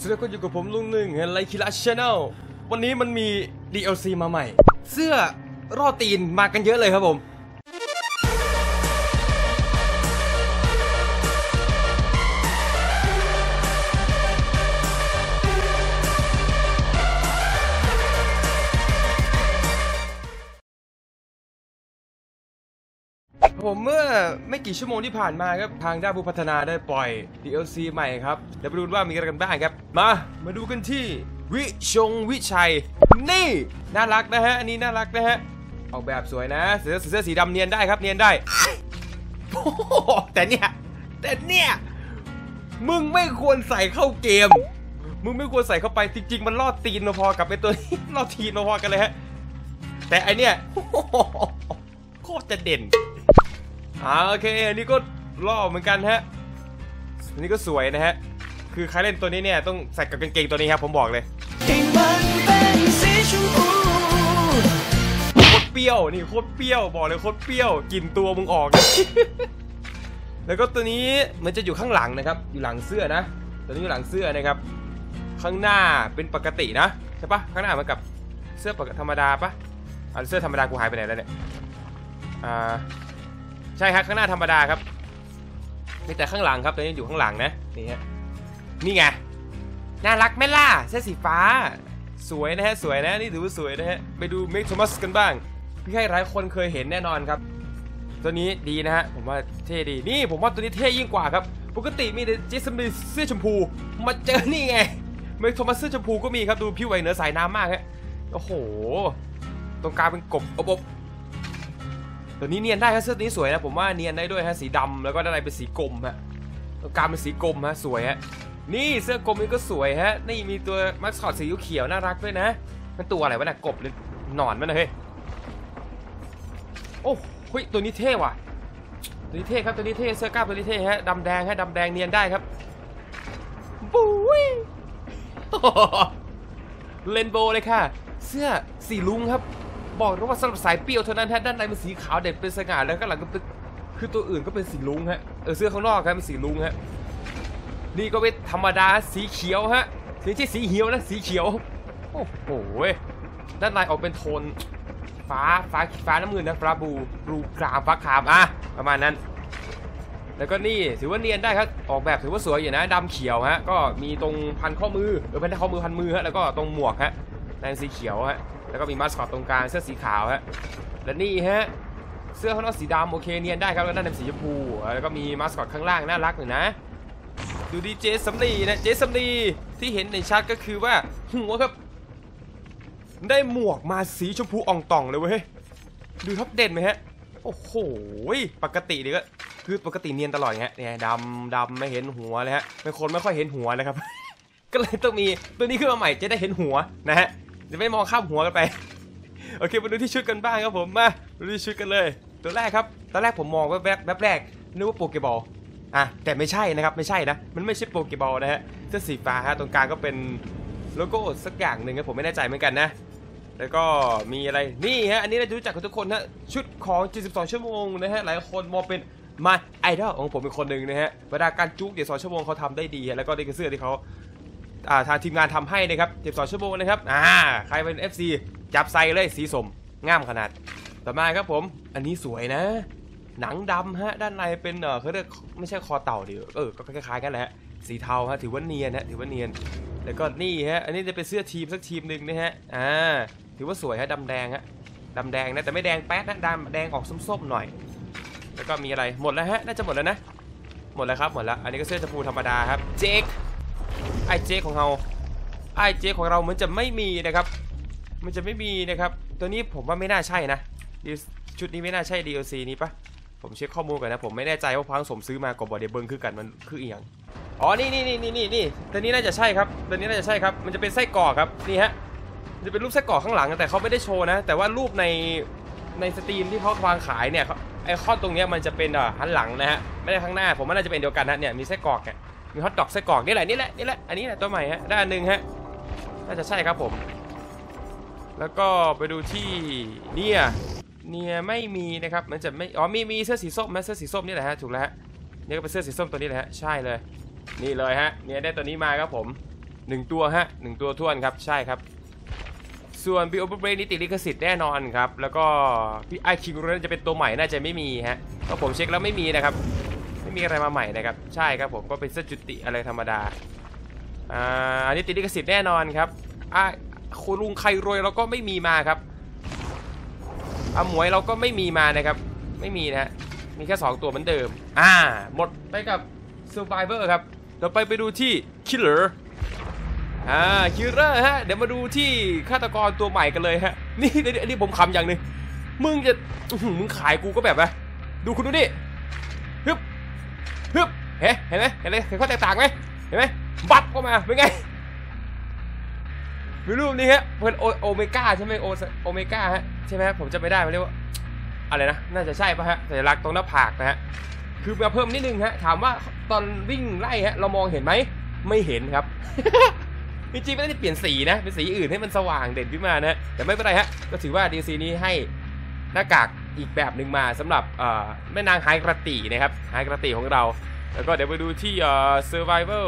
สวัสดีคนอยู่กับผมลุงหนึ่งไลคิระชาแนลวันนี้มันมี DLC มาใหม่ เสื้อรอตีนมากันเยอะเลยครับผม ผมเมื่อไม่กี่ชั่วโมงที่ผ่านมาครับทางด้านผู้พัฒนาได้ปล่อย DLC ใหม่ครับเดี๋ยวไปดูว่ามีอะไรกันบ้างครับ มา มาดูกันที่วิชงวิชัย นี่น่ารักนะฮะอันนี้น่ารักนะฮะออกแบบสวยนะเสื้อเสื้อสีดำเนียนได้ครับเนียนได้แต่เนี่ยแต่เนี่ยมึงไม่ควรใส่เข้าเกม มึงไม่ควรใส่เข้าไปจริง ๆ มันลอดตีนมาพอกับเป็นตัวนี้ลอดตีนมาพอกันเลยฮะแต่ไอเนี่ยโคตรจะเด่น อ่าโอเคอันนี้ก็ล่อเหมือนกันฮะอันนี้ก็สวยนะฮะคือใครเล่นตัวนี้เนี่ยต้องใส่กับกางเกงตัวนี้ครับผมบอกเลยเป็นสีชมพูโคตรเปรี้ยวนี่โคตรเปรี้ยวบอกเลยโคตรเปรี้ยวกลิ่นตัวมึงออก แล้วก็ตัวนี้มันจะอยู่ข้างหลังนะครับ อยู่หลังเสื้อนะ ตัวนี้อยู่หลังเสื้อนะครับ ข้างหน้าเป็นปกตินะใช่ปะข้างหน้าเหมือนกับเสื้อปกติธรรมดาปะอ่าเสื้อธรรมดากูหายไปไหนแล้วเนี่ยอ่า ใช่ครับข้างหน้าธรรมดาครับมีแต่ข้างหลังครับตัวนี้อยู่ข้างหลังนะนี่ฮะนี่ไงน่ารักไหมล่ะเสื้อสีฟ้า สวยนะฮะสวยนะนี่ถือว่าสวยนะฮะไปดูเมกโทมัสกันบ้างพี่ให้หลายคนเคยเห็นแน่นอนครับ ตัวนี้ดีนะฮะผมว่าเท่ดีนี่ผมว่าตัวนี้เท่ยิ่งกว่าครับ ปกติมีแต่เจสันมีเสื้อชมพู มาเจอนี่ไงเมกโทมัสเสื้อชมพูก็มีครับดูผิวไหวเหนือสายน้ำมากฮะโอ้โห ตรงกลางเป็นกบอบ ตัวนี้เนียนได้ครับเสื้อนี้สวยนะผมว่าเนียนได้ด้วยฮะสีดำแล้วก็ด้านในเป็นสีกรมฮะกางเป็นสีกรมฮะสวยฮะนี่เสื้อกรมนี่ก็สวยฮะ นี่มีตัวมัสคอตสีเขียวน่ารักด้วยนะ มันตัวอะไรวะน่ะกบหรือหนอนมันนะเฮ้ยโอ้ยตัวนี้เท่ว่ะ ตัวนี้เท่ครับตัวนี้เท่เสื้อกล้ามตัวนี้เท่ฮะดำแดงฮะดำแดงเนียนได้ครับบุ้ยเลนโบว์เลยค่ะ เสื้อสีลุงครับ บอกเลยว่าสำหรับสายเปรี้ยวเท่านั้นฮะด้านในเป็นสีขาวเด่นเป็นสง่าแล้วก็หลังก็เป็นคือตัวอื่นก็เป็นสีลุงฮะเออเสื้อข้างนอกครับเป็นสีลุงฮะนี่ก็เป็นธรรมดาสีเขียวฮะไม่ใช่สีเหียวนะสีเขียวโอ้โหด้านในออกเป็นโทนฟ้าฟ้าฟ้าน้ำเงินนะฟ้าบลูบลูกรามฟ้าครามอะประมาณนั้นแล้วก็นี่ถือว่าเนียนได้ครับออกแบบถือว่าสวยอยู่นะดำเขียวฮะก็มีตรงพันข้อมือเออพันข้อมือพันมือฮะแล้วก็ตรงหมวกฮะในสีเขียวฮะ แล้วก็มีมาสคอตตรงกลางเสื้อสีขาวฮะและนี่ฮะเสื้อข้างนอกสีดำโอเคเนียนได้ครับแล้วด้านในสีชมพูแล้วก็มีมาสคอตข้างล่างน่ารักหน่อยนะดูดีเจสัมลีนะเจสัมลีที่เห็นในชัดก็คือว่าหัวครับ ได้หมวกมาสีชมพูอ่องต่องเลยเว้ยดูครับเด่นไหมฮะโอ้โหปกติดีก็คือปกติเนียนตลอดไงเนี่ยดำดำไม่เห็นหัวเลยฮะเป็นคนไม่ค่อยเห็นหัวนะครับ ก็เลยต้องมีตัวนี้ขึ้นมาใหม่จะได้เห็นหัวนะฮะ จะไม่มองข้ามหัวกันไป โอเคมาดูที่ชุดกันบ้างครับผมมาดูที่ชุดกันเลย ตัวแรกครับตอนแรกผมมองแวบแวบแรกนึกว่าโปเกบอลอะแต่ไม่ใช่นะครับไม่ใช่นะมันไม่ใช่โปเกบอลนะฮะเสื้อสีฟ้าฮะตรงกลางก็เป็นโลโก้สักอย่างหนึ่งครับผมไม่แน่ใจเหมือนกันนะ แล้วก็มีอะไรนี่ฮะอันนี้เราจะรู้จักกันทุกคนฮะชุดของ 72 ชั่วโมงนะฮะหลายคนมองเป็นมาไอดอลของผมเป็นคนหนึ่งนะฮะเวลาการจุกเดี๋ยวสองชั่วโมงเขาทำได้ดีฮะแล้วก็นี่คือเสื้อที่เขา ทางทีมงานทำให้นะครับ72ชั่วโมงนะครับอ่าใครเป็น FC จับใส่เลยสีสมงามขนาด ต่อมาครับผม อันนี้สวยนะ หนังดำฮะ ด้านในเป็นเออเขาเรียกไม่ใช่คอเต่าดิเออก็คล้ายๆกันแหละฮะสีเทาฮะถือว่าเนียนฮะถือว่าเนียน แล้วก็นี่ฮะอันนี้จะเป็นเสื้อทีมสักทีมหนึ่งนะฮะอ่าถือว่าสวยฮะดำแดงฮะดำแดงนะแต่ไม่แดงแป๊ดนะดำแดงออกส้มๆหน่อย แล้วก็มีอะไรหมดแล้วฮะน่าจะหมดแล้วนะหมดแล้วครับหมดแล้วอันนี้ก็เสื้อชมพูธรรมดาครับเจค ไอเจของเราไอเจของเราเหมือนจะไม่มีนะครับ มันจะไม่มีนะครับ ตัวนี้ผมว่าไม่น่าใช่นะชุดนี้ไม่น่าใช่ DLC นี้ปะผมเช็คข้อมูลก่อนนะผมไม่แน่ใจว่าพังสมซื้อมากับบอดเดเบิงคือกันมันคืออีหยังอ๋อนี่นี่นี่นี่นี่นี่ตัวนี้น่าจะใช่ครับตัวนี้น่าจะใช่ครับ มันจะเป็นไส้กรอกครับนี่ฮะจะเป็นรูปไส้กรอกข้างหลังแต่เขาไม่ได้โชว์นะ แต่ว่ารูปในในสตรีมที่เขาวางขายเนี่ยไอคอนตรงนี้มันจะเป็นอะหันหลังนะฮะไม่ได้ข้างหน้าผมว่าน่าจะเป็นเดียวกันนะเนี่ยมีไส้กรอกเนี่ย มีฮอทดอกไส้กรอกนี่แหละนี่แหละนี่แหละอันนี้แหละตัวใหม่ฮะด้านหนึ่งฮะน่าจะใช่ครับผม แล้วก็ไปดูที่เนี่ยเนี่ยไม่มีนะครับมันจะไม่อ๋อมีมีเสื้อสีส้มไหมเสื้อสีส้มนี่แหละฮะถูกแล้วฮะนี่ก็เป็นเสื้อสีส้มตัวนี้แหละฮะใช่เลย นี่เลยฮะเนี่ยได้ตัวนี้มาครับผมหนึ่งตัวฮะหนึ่งตัวท้วนครับใช่ครับส่วนบิโอเบรนี่ติดลิขสิทธิ์แน่นอนครับ แล้วก็พี่ไอคิงเรนจะเป็นตัวใหม่น่าจะไม่มีฮะเพราะผมเช็คแล้วไม่มีนะครับ ไม่มีอะไรมาใหม่นะครับ ใช่ครับผมก็เป็นเสื้อจุติอะไรธรรมดาอ่าอันนี้ติดลิขสิทธิ์แน่นอนครับอ่าคุณลุงใครรวยเราก็ไม่มีมาครับอาหมวยเราก็ไม่มีมานะครับ ไม่มีนะฮะมีแค่ 2 ตัวเหมือนเดิม อ่า หมดไปกับ Survivor ครับเราไปไปดูที่ Killer อ่า Killer ฮะ เดี๋ยวมาดูที่ฆาตกรตัวใหม่กันเลยฮะ นี่นี่อันนี้ผมคำอย่างหนึ่งมึงจะมึงขายกูก็แบบว่าดูคุณดูนี่ เฮ้เห็นไหมเห็นไหมเห็นข้อแตกต่างไหมเห็นไหมบับเข้ามาเป็นไงมีรูปนี้ฮะเป็นโอโอเมก้าใช่ไหมโอโอเมก้าฮะใช่ไหมผมจะไม่ได้มันเรียกว่าอะไรนะน่าจะใช่ป่ะฮะสัญลักษณ์ตรงหน้าผากนะฮะคือมาเพิ่มนิดนึงฮะถามว่าตอนวิ่งไล่ฮะเรามองเห็นไหมไม่เห็นครับจริงๆไม่ได้เปลี่ยนสีนะเป็นสีอื่นให้มันสว่างเด่นขึ้นมานะแต่ไม่เป็นไรฮะก็ถือว่า DC นี้ให้หน้ากากอีกแบบหนึ่งมาสำหรับแม่นางไฮกระตีนะครับไฮกระตีของเรา แล้วก็เดี๋ยวไปดูที่เอ่อ Survivor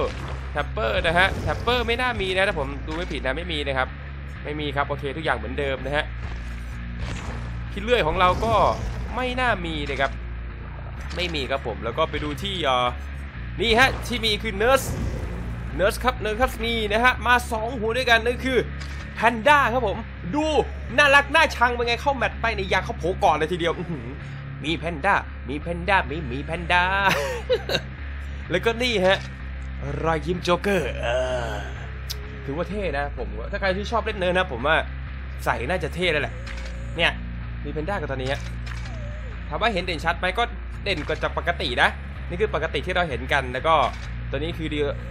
Tapper นะฮะ Tapper ไม่น่ามีนะถ้าผมดูไม่ผิดนะไม่มีนะครับ ไม่มีครับโอเคทุกอย่างเหมือนเดิมนะฮะที่เลื่อยของเราก็ไม่น่ามีนะครับ ไม่มีครับผมแล้วก็ไปดูที่เอ่อนี่ฮะที่มีคือเนิร์สเนิร์สครับเนิร์สครับนี่นะฮะมา 2 หัวด้วยกันนั่นคือแพนด้าครับผม ดูน่ารักน่าชังเป็นไงเข้าแมตช์ไปในยาเขาโผก่อนเลยทีเดียวมีแพนด้ามีแพนด้ามีมีแพนด้า แล้วก็นี่ฮะรอยยิ้มโจ๊กเกอร์ถือว่าเท่นะผมถ้าใครที่ชอบเล่นเนิร์ดนะผมว่าใส่น่าจะเท่เลยแหละ เนี่ยมีเพนด้ากับตัวนี้ถามว่าเห็นเด่นชัดไหมก็เด่นกว่าจากปกตินะ นี่คือปกติที่เราเห็นกันแล้วก็ตัวนี้คือ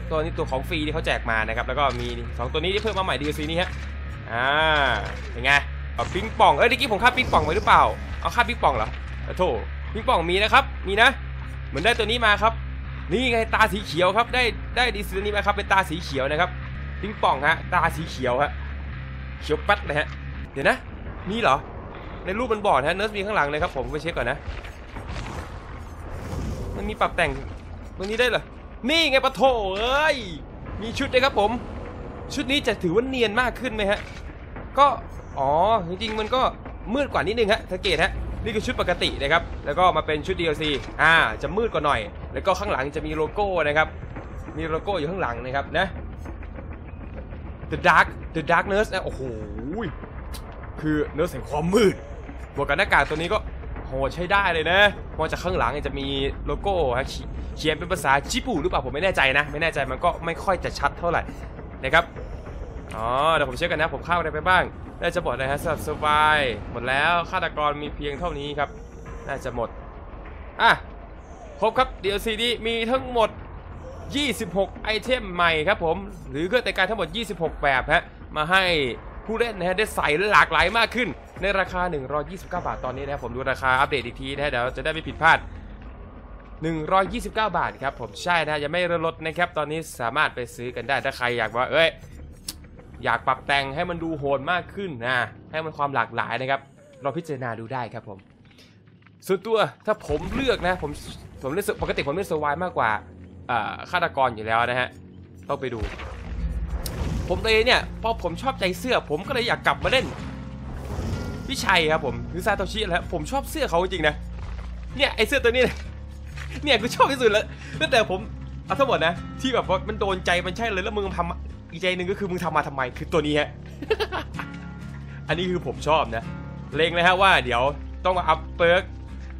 ตัวนี้ตัวของฟรีที่เขาแจกมานะครับ แล้วก็มีสองตัวนี้ที่เพิ่มมาใหม่ DLC นี้ฮะอ่าเป็นไงเอาปิงป่องเอ้ยเมื่อกี้ผมคาปิงป่องไว้หรือเปล่าเอาคาปิงป่องเหรอโอ้โถปิงป่องมีนะครับมีนะ เหมือนได้ตัวนี้มาครับ นี่ไงตาสีเขียวครับ ได้ได้ดีซีนี้มาครับเป็นตาสีเขียวนะครับปิงป่องฮะตาสีเขียวฮะเขียวป๊ดเลยฮะเดี๋ยวนะมีเหรอในรูปมันบอกนะเนิร์สมีข้างหลังเลยครับผมไปเช็คก่อนนะมันมีปรับแต่งตรงนี้ได้เหรอนี่ไงปะโถเอ้ยมีชุดเลยครับผม ชุดนี้จะถือว่าเนียนมากขึ้นไหมฮะก็อ๋อจริงๆมันก็มืดกว่านิดนึงฮะสังเกตฮะ นี่คือชุดปกตินะครับ แล้วก็มาเป็นชุด DLC อ่า จะมืดกว่าหน่อย แล้วก็ข้างหลังจะมีโลโก้นะครับ มีโลโก้อยู่ข้างหลังนะครับนะ The Dark The Darkness นะ โอ้โห คือเนื้อแห่งความมืด บวกกับหน้ากากตัวนี้ก็โหใช้ได้เลยนะมองจากข้างหลังจะมีโลโก้ฮะเขีเขียนเป็นภาษาญี่ปุ่นหรือเปล่าผมไม่แน่ใจนะ ไม่แน่ใจมันก็ไม่ค่อยจะชัดเท่าไหร่นะครับ อ๋อเดี๋ยวผมเช็คกันนะ ผมเข้าอะไรไปบ้าง น่าจะหมดเลยฮะสำหรับสบายหมดแล้วฆาตกรมีเพียงเท่านี้ครับ น่าจะหมด อะ ครบครับ DLC นี้มีทั้งหมด 26 ไอเทมใหม่ครับผม หรือเครื่องแต่งกายทั้งหมด 26 แบบฮะ มาให้ผู้เล่นนะฮะได้ใส่หลากหลายมากขึ้น ในราคา 129 บาทตอนนี้นะครับผมดูราคาอัปเดตอีกทีนะฮะเดี๋ยวจะได้ไม่ผิดพลาด 129 บาทครับผมใช่นะยังไม่ลดนะครับตอนนี้สามารถไปซื้อกันได้ถ้าใครอยากว่าเอ้ย อยากปรับแต่งให้มันดูโหดมากขึ้นนะให้มันความหลากหลายนะครับลองพิจารณาดูได้ครับผมส่วนตัวถ้าผมเลือกนะผมผมเลือกปกติผมเลือกสวายมากกว่าอ่าฆาตกรอยู่แล้วนะฮะต้องไปดู ผมเลยเนี่ยพอผมชอบใจเสื้อ ผมก็เลยอยากกลับมาเล่นพี่ชัยครับผมหรือซาโตชิแล้วผมชอบเสื้อเขาจริงนะเนี่ยไอเสื้อตัวนี้เนี่ยเนี่ยกูชอบที่สุดแล้วตั้งแต่ผมเอาทั้งหมดนะที่แบบว่ามันโดนใจมันใช่เลยแล้วมึงทำ อีกใจหนึ่งก็คือมึงทำมาทำไมคือตัวนี้ฮะ อันนี้คือผมชอบนะ เลงเลยฮะว่าเดี๋ยวต้องมาอัพเปิร์ก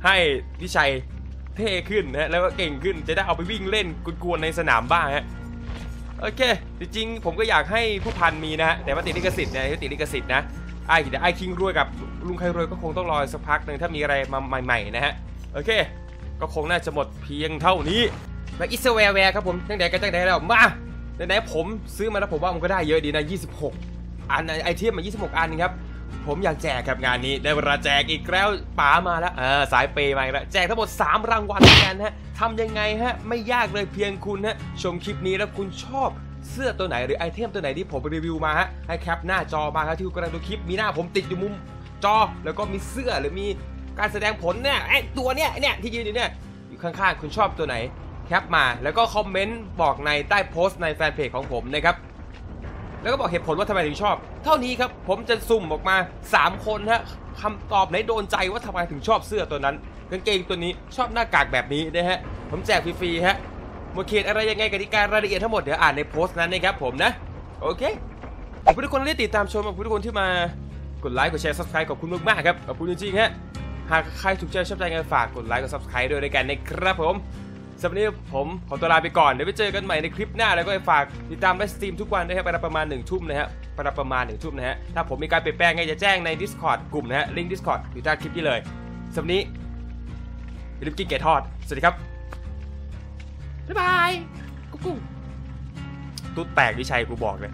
ให้พี่ชัยเท่ขึ้นนะฮะแล้วก็เก่งขึ้นจะได้เอาไปวิ่งเล่นกวนๆในสนามบ้างฮะ โอเค จริงๆผมก็อยากให้ผู้พันมีนะฮะ แต่ว่าติดลิขสิทธิ์นะติดลิขสิทธิ์นะไอ้เดี๋ยวไอ้คิงรวยกับลุงใครรวยก็คงต้องรอสักพักหนึ่งถ้ามีอะไรมาใหม่ๆนะฮะ โอเค ก็คงน่าจะหมดเพียงเท่านี้แบ็กอิสแวร์แวร์ครับผมจังใดก็จังใดแล้วมา ไหนๆผมซื้อมาแล้วผมว่ามันก็ได้เยอะดีนะ 26 อันไอเทมมา 26 อันครับ ผมอยากแจกครับงานนี้ ได้เวลาแจกอีกแล้วป๋ามาแล้วเออสายเปย์มาอีกแล้วแจกทั้งหมด 3 รางวัลกันฮะทำยังไงฮะ ไม่ยากเลยเพียงคุณฮะ ชมคลิปนี้แล้วคุณชอบเสื้อตัวไหนหรือไอเทมตัวไหนที่ผมรีวิวมาฮะให้แคปหน้าจอมาครับที่คุณกำลังดูคลิปมีหน้าผมติดอยู่มุมจอแล้วก็มีเสื้อหรือมีการแสดงผลเนี่ยไอตัวเนี้ยเนี่ยที่ยืนอยู่เนี่ยอยู่ข้างๆคุณชอบตัวไหน แคปมาแล้วก็คอมเมนต์บอกในใต้โพสต์ในแฟนเพจของผมนะครับ แล้วก็บอกเหตุผลว่าทำไมถึงชอบ เท่านี้ครับผมจะสุ่มออกมา 3 คนฮะคำตอบไหนโดนใจว่าทำไมถึงชอบเสื้อตัวนั้นกางเกงตัวนี้ชอบหน้ากากแบบนี้นะฮะผมแจกฟรีๆฮะหมดเขตอะไรยังไงกติการรายละเอียดทั้งหมดเดี๋ยวอ่านในโพสต์นั้นนะครับผมนะ โอเคขอบคุณทุกคนที่ติดตามชมขอบคุณทุกคนที่มากดไลค์กดแชร์ subscribe ขอบคุณมากๆครับขอบคุณจริงๆฮะหากใครถูกใจชอบใจกันฝากกดไลค์กด subscribe ด้วยในกันนะครับผม สำหรับวันนี้ผมขอตัวลาไปก่อน เดี๋ยวไปเจอกันใหม่ในคลิปหน้าแล้วก็ฝากติดตามไลฟ์สตรีมทุกวันนะครับเวลาประมาณ1ทุ่มนะฮะเวลาประมาณ1ทุ่มนะฮะถ้าผมมีการเปลี่ยนแปลงไงจะแจ้งใน Discord กลุ่มนะฮะลิงก์ Discord อยู่ใต้คลิปนี้เลยสำหรับวันนี้อย่าลืมกินเกททอดสวัสดีครับบ๊ายบายกุ๊กกุ๊กตุ๊ดแตกวิชัยกูบอกเลย